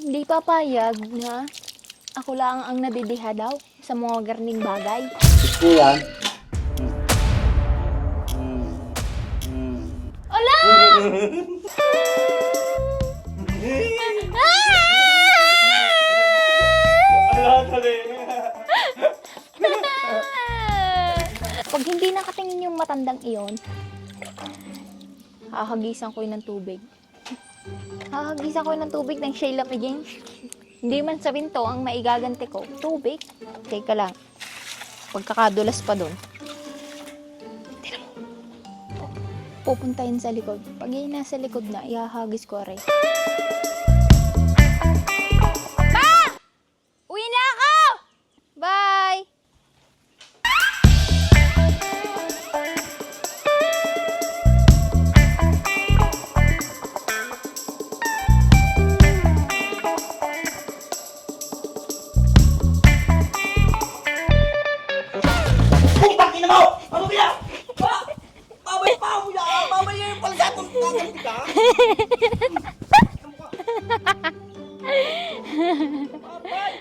Hindi papayag na ako lang ang nadidiha daw sa mga garning bagay. Gusto yan. Ala! Pag hindi nakatingin yung matandang iyon, hahagisan ko yun ng tubig. Hahagisan ko yun ng tubig ng siya'y lamigin. Hindi man sa pinto ang maigaganti ko. Tubig. Teka lang. Pagkakadulas pa doon. Pupuntahin sa likod. Pag yun nasa likod na, ihahagis ko aray. Putang ina mo! Ano kaya? Pa! Babay pa mo yan! Babay yan yung pala kung tatanti ka! Babay!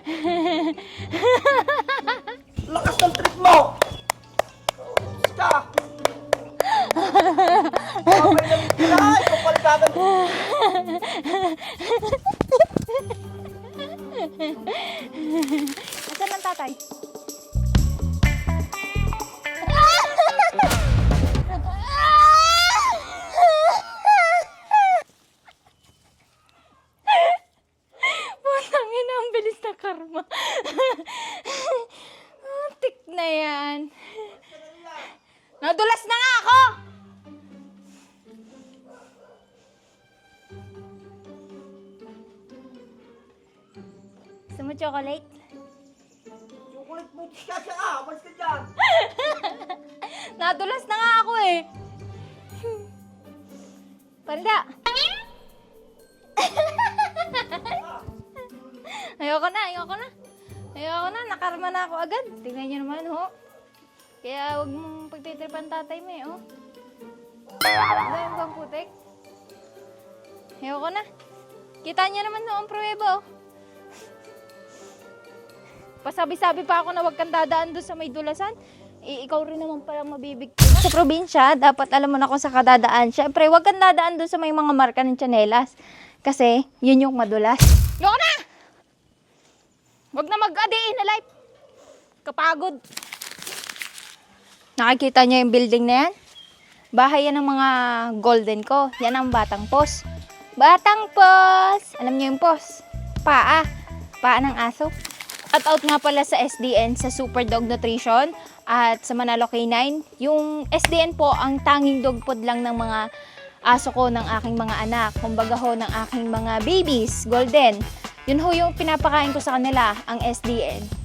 Lakas ng trip mo! Ka! Babay lang yung pala! Ikaw pala tatanti Nasaan ang tatay? Karma. Tik na yan. Nadulas na nga ako! Gusto mo chocolate? Chocolate mo! Siya siya ka! Malis ka dyan! Nadulas na nga ako eh. Panda. Ayoko na, ayoko na. Ayoko na, nakarma na ako agad. Tingnan niyo naman, ho. Kaya huwag mong pagtitripan tatay mo eh, oh. Ano yung bang putik? Ayoko na. Kita niyo naman ho, ang pruweba, oh. Pasabi-sabi pa ako na huwag kang dadaan doon sa may dulasan. Eh, ikaw rin naman palang mabibigyan. Sa probinsya, dapat alam mo na kung sa kadadaan. Siyempre, huwag kang dadaan doon sa may mga marka ng tsinelas. Kasi, yun yung madulas. Yoko na! Huwag na mag-adiin na life. Kapagod. Nakikita niyo yung building na yan? Bahay yan ng mga golden ko. Yan ang batang pos. Batang pos! Alam niyo yung pos? Paa. Paa ng aso. At out nga pala sa SDN sa Super Dog Nutrition at sa Manalo K9. Yung SDN po ang tanging dog food lang ng mga aso ko ng aking mga anak. Kumbaga ho ng aking mga babies, golden. Yun ho yung pinapakain ko sa kanila, ang SDN.